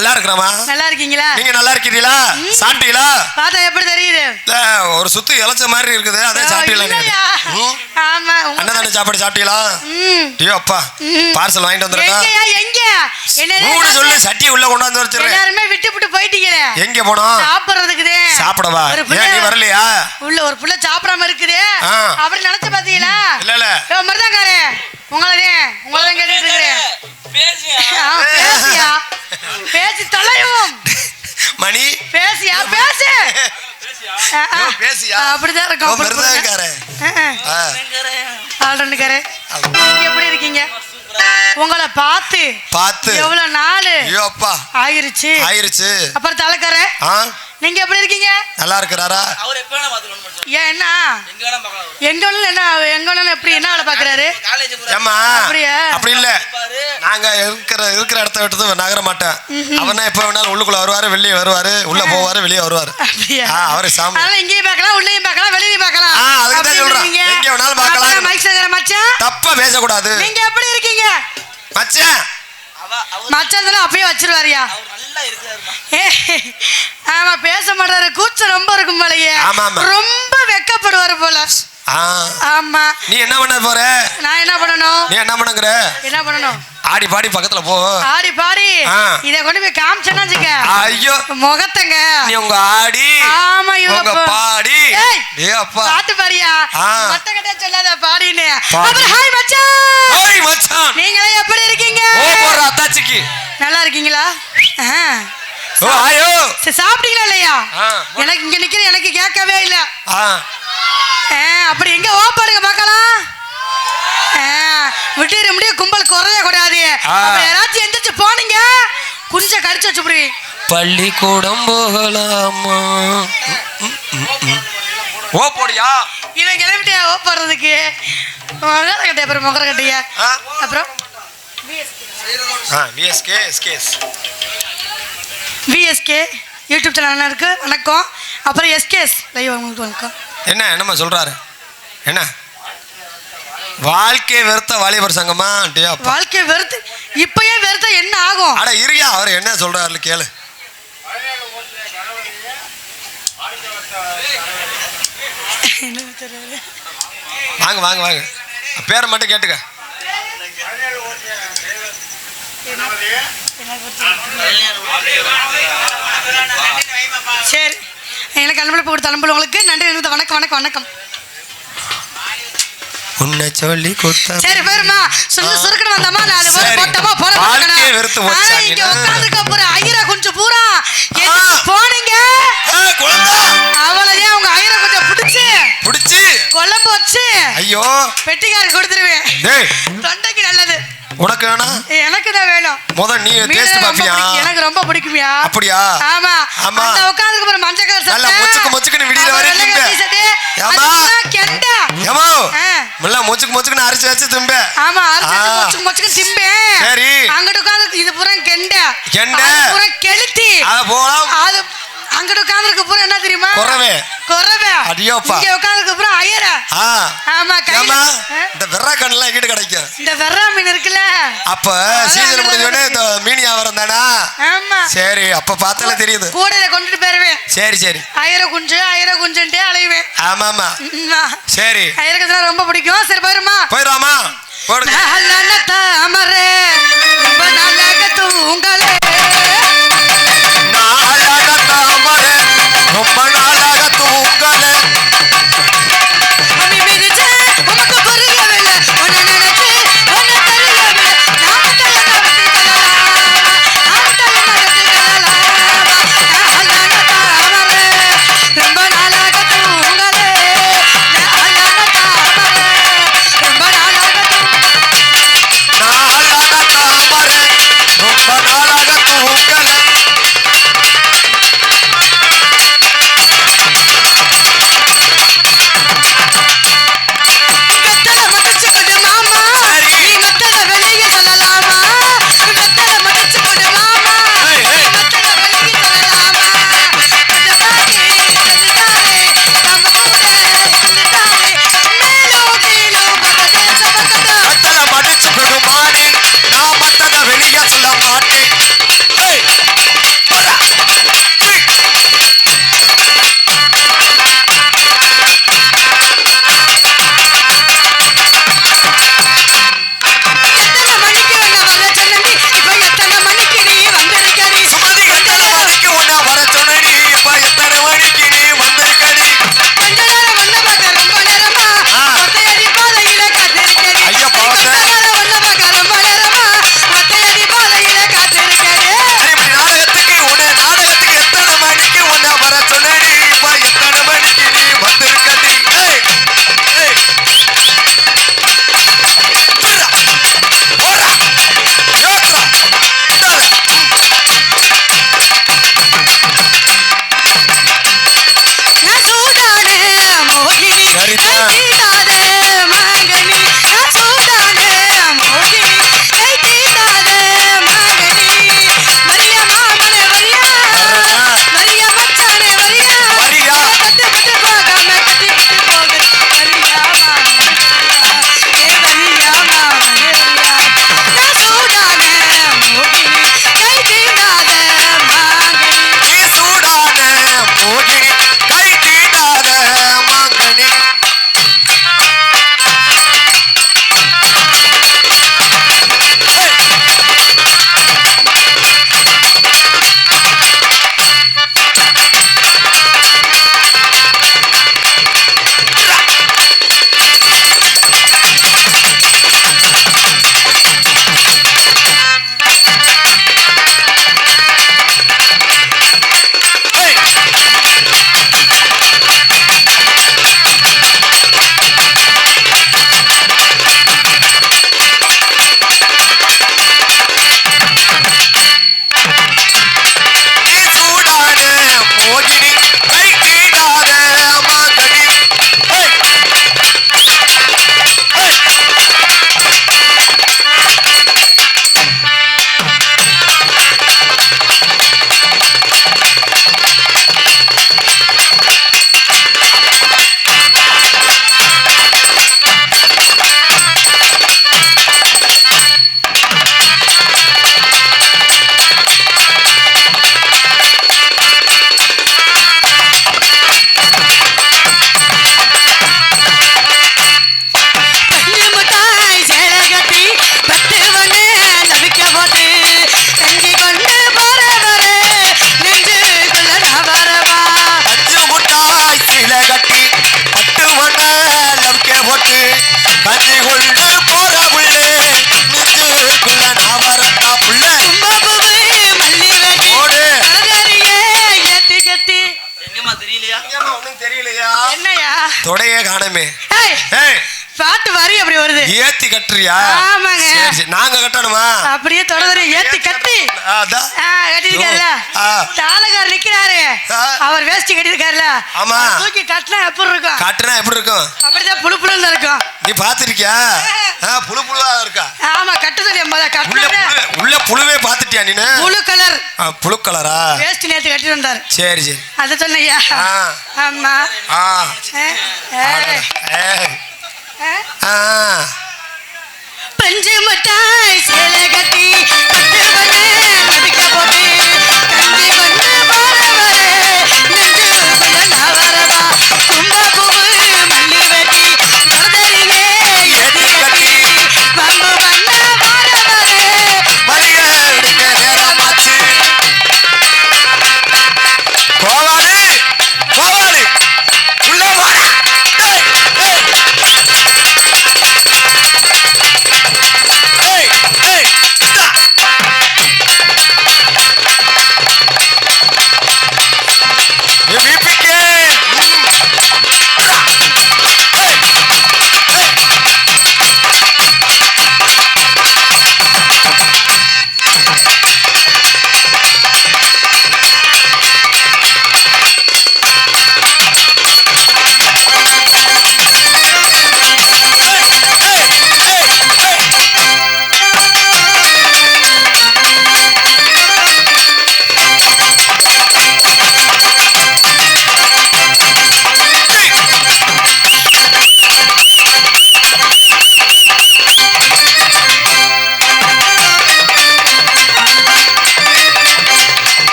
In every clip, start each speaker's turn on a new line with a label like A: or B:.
A: நல்லா இருக்கிறமா
B: நல்லா இருக்கீங்களா?
A: நீங்க நல்லா இருக்கிறீங்களா? சாப்பிட்டீங்களா?
B: பார்த்தா எப்படி தெரியுது?
A: ஒரு சுத்து இளைச்ச மாதிரி இருக்குது அதே சாப்பிட்டீங்களா?
B: ஆமா
A: அண்ணன் சாப்பாடு சாப்பிட்டீங்களா. ஐயோ அப்பா. பார்சல் வாங்கிட்டு வந்திருக்கா?
B: எங்கயா எங்க? என்னது
A: மூணு சொல்லு சட்டியை உள்ள கொண்டு வந்து வச்சிருக்கேன்
B: எல்லாருமே விட்டு விட்டு போயிட்டீங்களே.
A: எங்க போனோம்?
B: சாப்பிடுறதுக்குதே.
A: சாப்பிடவா? ஏன் நீ வரலையா?
B: உள்ள ஒரு புள்ள சாப்பிடாம இருக்குதே. அப்படி நினைச்சு பாத்தீங்களா
A: இல்ல இல்ல.
B: மருதாக்காரே. உங்களதே உங்களதான் கேட்டுட்டு இருக்கிறேன் பேசியா? பேசி தொலைவும்
A: மணி.
B: பேசியா? பேசு.
A: பேசியா?
B: அப்படிதான் இருக்கும் எப்படி இருக்கீங்க? உங்களை பார்த்து
A: பார்த்து.
B: எவ்வளவு நாள் ஆயிருச்சு.
A: ஆயிருச்சு.
B: அப்புறம் தலைக்காரே.
A: ஆ?
B: நீங்க எப்படி இருக்கீங்க?
A: நல்லா இருக்கிறாரா?
C: அவர் எப்ப வேணா
B: ஏன் என்ன?
C: எங்க வேணா பார்க்கலாம்.
B: எங்க என்ன எங்க ஒண்ணு எப்படி என்ன வேலை பாக்குறாரு அப்படியா?
A: அப்படி இல்ல.
C: பாரு
A: நாங்க இருக்கிற இருக்கிற இடத்த விட்டு நகர மாட்டேன் அவனா எப்ப வேணாலும் உள்ளுக்குள்ள வருவாரு வெளியே வருவாரு உள்ள போவாரு வெளியே வருவாரு. அவரு சாமி.
B: அதனால இங்கேயும் பார்க்கலாம் உள்ளேயும் பார்க்கலாம் வெளியும் பார்க்கலாம்.
A: ஆ, அதுக்கு தான் சொல்றேன். எங்க வேணாலும் பார்க்கலாம்.
B: மைக் சங்கர மச்சான்?
A: தப்பா பேசக்கூடாது.
B: நீங்க எப்படி இருக்கீங்க?
A: மச்சான்.
B: மச்சான் தானே அப்பயே வச்சிருவாரியா?
C: அவர் நல்லா இருக்கிறாருமா.
B: ஏ, ஆமா பேச மாட்டாரு கூச்சம் ரொம்ப இருக்கும் போலயே. ரொம்ப வெக்கப்படுவாரு போல. ஆமா.
A: நீ என்ன பண்ண போற?
B: நான் என்ன பண்ணணும்?
A: நீ என்ன பண்ணுங்கிற?
B: என்ன பண்ணணும்?
A: ஆடி பாடி பக்கத்துல போ.
B: ஆடி பாடி. இத கொண்டு போய் காமிச்சேன்னா வச்சுக்க.
A: ஐயோ.
B: முகத்தங்க.
A: நீ உங்க ஆடி.
B: ஆமா இவங்க
A: பாடி.
B: ஏய்,
A: அப்பா.
B: பாட்டு பாரியா. மத்த கிட்ட சொல்லாத பாடின்னு.
A: பாடி.
B: அப்புறம் ஹாய் மச்சான்.
A: ஓய் மச்சான்.
B: நீங்களே எப்படி இருக்கீங்க?
A: ஓ போற அத்தாச்சிக்கு.
B: நல்லா இருக்கீங்களா? சாப்பிட்டீங்களா இல்லையா. எனக்கு இங்க நிக்கிற எனக்கு கேட்கவே இல்ல. அப்படி எங்க ஓப்பாடுங்க பார்க்கலாம்? விட்டுற முடிய கும்பல் குறைய கூடாது. யாராச்சும் எந்திரிச்சு போனீங்க. குஞ்ச கடிச்சு வச்சு விடுவீங்க
A: பள்ளிக்கூடம் போகலாமா. ஓ போடியா?
B: இவன் கிளம்பிட்டியா ஓப்பாடுறதுக்கு முகர கட்டையா அப்புறம் முகர கட்டையா. அப்புறம்?
A: ஆ VSK SKS
B: VSK YouTube channel இருக்கு வணக்கம். அப்புறம் எஸ்கேஎஸ் லைவ் உங்களுக்கு வணக்கம்.
A: என்ன என்னம்மா சொல்றாரு? என்ன? வாழ்க்கை வெறுத்த வாலிபர் சங்கமா? டே அப்பா.
B: வாழ்க்கை வெறுத்து இப்பயே வெறுத்தா என்ன ஆகும்?
A: அட இருயா அவர் என்ன சொல்றாரு கேளு. வாங்க வாங்க வாங்க. பேரை மட்டும் கேட்டுக்க.
B: சரி. எனக்கு அன்பளிப்பு கொடுத்த அன்புள்ளவங்களுக்கு நன்றி நிறுத்த வணக்கம் வணக்கம் வணக்கம்.
A: உன்னை சொல்லி கொடுத்த
B: சரி பேருமா சொல்லு சுருக்கணும் வந்தம்மா நாலு பேர். போட்டோமா
A: போச்சு,
B: இங்க. உட்காந்துருக்க போற ஐயரை கொஞ்சம் பூரா போனீங்க. அவளையே உங்க ஐயரை கொஞ்சம் பிடிச்சு.
A: பிடிச்சி.
B: குழம்பு வச்சு
A: ஐயோ.
B: பெட்டிக்காரருக்கு கொடுத்துருவேன். தொண்டைக்கு நல்லது.
A: உனக்கு வேணா
B: எனக்கு தான் வேணும்
A: முத நீ டேஸ்ட் பாப்பியா.
B: எனக்கு ரொம்ப பிடிக்குமியா
A: அப்படியா
B: ஆமா
A: ஆமா.
B: அந்த உட்கார்ந்துக்கு அப்புறம் மஞ்சள் கலர் சட்டை
A: நல்லா மொச்சுக்கு
B: கலர்
A: திம்பு.
B: t-shirt,
A: ஏம்மா?
B: அதுக்கெல்லாம் கெண்டை.
A: ஏமோ
B: ஆ.
A: முல்ல மொச்சுக்கு மொச்சுக்குன்னு அரிசி வச்சு திம்ப
B: ஆமா அரைச்சு
A: ஆ.
B: மொச்சுக்கு மொச்சுக்கு திம்பேன்
A: சரி.
B: அங்கிட்டு உட்கார்ந்து இது பூரா கெண்டை
A: கெண்டை.
B: பூரா கெளுத்தி
A: அத போலாம்
B: அது அங்கிட்டு உட்கார்ந்துருக்கு பூரா என்ன தெரியுமா?
A: குறவே.
B: குறவே.
A: அடியோப்பா.
B: இங்க உட்கார்ந்துருக்கு பூரா ஐயர ஆமா கையில?
A: இந்த வெறா கண்ணெல்லாம் எங்கிட்டு கிடைக்கும்?
B: இந்த வெறா மீன் இருக்குல்ல.
A: அப்ப சீசன் முடிஞ்சோடனே இந்த மீன் வியாபாரம் தானா?
B: ஆமா.
A: சரி அப்ப பார்த்தாலே தெரியுது.
B: கூடையில கொண்டுட்டு போயிருவேன்.
A: சரி சரி.
B: ஐயர குஞ்சு ஐயர குஞ்சுன்ட்டே அலைவேன்.
A: ஆமா ஆமா. சரி.
B: ஐயருக்கு ரொம்ப பிடிக்கும். சரி பாருமா
A: போயிடாமா போடுங்க.
B: நல்ல தாமரை ரொம்ப நல்ல தூங்கலே.
A: ரொம்ப நாளாக
B: அவர் வேஷ்டி கட்டிருக்காருல்ல
A: ஆமா.
B: தூக்கி கட்டினா எப்படி இருக்கும்?
A: காட்டுனா எப்படி இருக்கும்?
B: அப்படிதான் புழு புழுன்னு இருக்கும்.
A: நீ பாத்திருக்கியா புழு புழுவா இருக்கா?
B: ஆமா கட்டு சொல்லி முத
A: உள்ள புழுவே பாத்துட்டியா நீனு?
B: புழு கலர்.
A: புழு கலரா?
B: வேஷ்டி நேத்து கட்டிட்டு வந்தாரு.
A: சரி சரி.
B: அதை சொன்னையா. ஆமா.
A: ஆ.
B: ஆ, பஞ்சு மிட்டாய் சேலை கட்டி பட்டு பண்ணு மதிக்க போட்டு கஞ்சி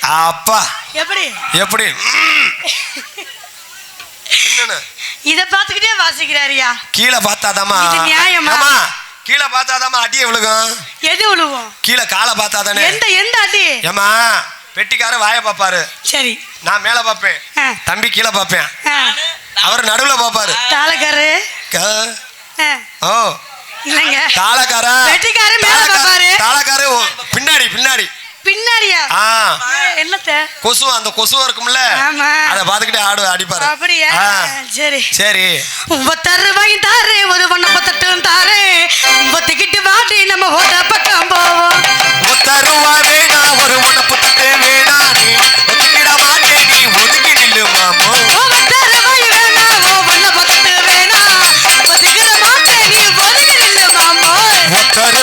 A: அப்பா.
B: எப்படி?
A: எப்படி?
B: இத பாத்துக்கிட்டே வாசிக்கிறாரியா?
A: கீழே பார்த்தாதாம்மா.
B: இது நியாயமா?
A: கீழே பார்த்தாதாம்மா அடியே விழுகும்.
B: எது விழுவோம்
A: கீழே காலை பார்த்தாதானே.
B: எந்த எந்த அடி?
A: ஏம்மா பெட்டிக்கார வாயை பார்ப்பாரு.
B: சரி.
A: நான் மேல பார்ப்பேன்.
B: ஆ.
A: தம்பி கீழே பார்ப்பேன்.
B: ஆ,
A: அவர் நடுவுல பார்ப்பாரு.
B: தாளக்காரு?
A: ஓ.
B: இல்லைங்க.
A: தாளக்காரா?
B: வெட்டிக்காரன் மேல பார்ப்பாரு.
A: தாளக்காரு பின்னாடி பின்னாடி.
B: பின்னாடியா? என்னத்த?
A: கொசு அந்த கொசு இருக்கும்ல. அத பாத்துக்கிட்டே ஆடு அடிப்பாரு.
B: அப்படியா? சரி.
A: சரி.
B: ஒன்பத்தாறு ரூபாயும் தாரு ஒரு ஒண்ணு பத்தட்டும் தாரு நம்ம ஓட்ட பக்கம் போவோம்.
A: ஒத்தருவா வேணா ஒரு உனப்புட்டு வேணா நீ ஒத்துக்கிட மாட்டே நீ ஒதுக்கி நில்லு மாமோ.
B: ஒன்பத்தாறு ரூபாய் வேணா ஓ ஒண்ணு பத்தட்டு வேணா. ஒதுக்கிற மாட்டேன் நீ நில்லு மாமோ.
A: தாரே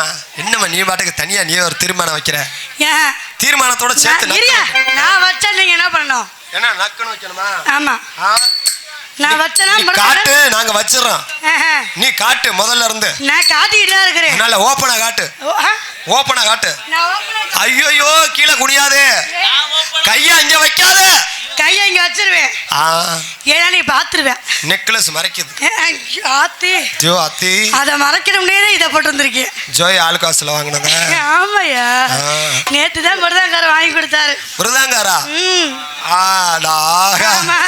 A: ஆட்டமா என்னம்மா நீ பாட்டுக்கு தனியா நீ ஒரு தீர்மானம் வைக்கிற?
B: ஏன்
A: தீர்மானத்தோட சேர்த்து
B: நான் வச்சா நீங்க என்ன பண்ணணும்?
A: என்ன நக்கணும் வைக்கணுமா?
B: ஆமா? நான் வச்சனா
A: காட்டு நாங்க வச்சிடறோம். நீ காட்டு முதல்ல இருந்து.
B: நான் இருக்கிறேன்.
A: நல்ல ஓப்பனா காட்டு.
B: ஓ, ஆ?
A: ஓப்பனா காட்டு. ஐயோ கீழே குனியாதே. கைய அங்க வைக்காத.
B: ஏன்னா நீ பாத்துருவேன்
A: நெக்லஸ் மறைக்குது.
B: ஏ, ஆத்தி.
A: ஜோ அத்தி
B: அதை மறைக்கணும்னே இதை போட்டு வந்திருக்கேன்
A: ஜோய் ஆளு காசுல வாங்கினத?
B: ஆமாய்யா.
A: ஆ.
B: நேத்து தான் மருதாங்கார வாங்கி கொடுத்தாரு.
A: விருதாங்காரா ஆடா.
B: ஆமா.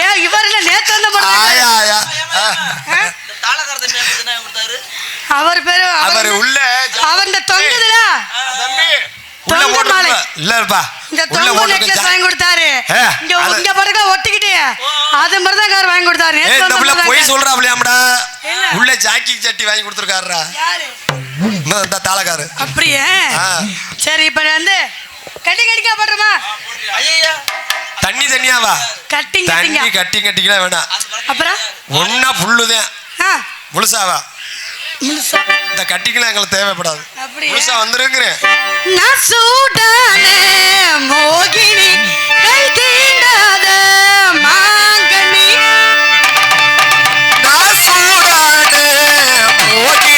B: ஏன் இவர் இல்ல நேத்து வந்த
A: ஆயா ஆயா.
B: அவர் பேரு
A: அவர் உள்ள
B: அவர் இந்த தொங்குதுல
A: தம்பி. உள்ள போட்டு. இல்லப்பா.
B: இந்த தொங்கு நெக்லஸ் வாங்கி கொடுத்தாரு. இங்க
A: அது-
B: இங்க பாருங்க ஒட்டிக்கிட்டு. அது மருதாங்கார வாங்கி கொடுத்தாரு.
A: ஏ
B: நேத்து
A: இந்த புள்ள பொய். சொல்றாப்லையாம்டா. உள்ள ஜாக்கி சட்டி வாங்கி கொடுத்துருக்காருடா. இந்த தாளக்காரு.
B: அப்படியே?
A: ஆ.
B: சரி இப்ப வந்து கட்டி கட்டிக்கா போடுறோமா
C: ஐயா
A: தண்ணி தண்ணியாவா
B: கட்டிங்
A: தண்ணி
B: கட்டிங்க
A: கட்டி கட்டிக்கலாம் வேணாம்.
B: அப்புறம்?
A: ஒன்னா புல்லுதான்.
B: ஆ.
A: முழுசாவா
B: முழுசா.
A: இந்த கட்டிக்கெல்லாம் எங்களுக்கு தேவைப்படாது. முழுசா வந்துருக்கிறேன்
B: நான் சூடானே மோகினி கை தீண்டாத மாங்கனி. நான் சூடானே மோகினி.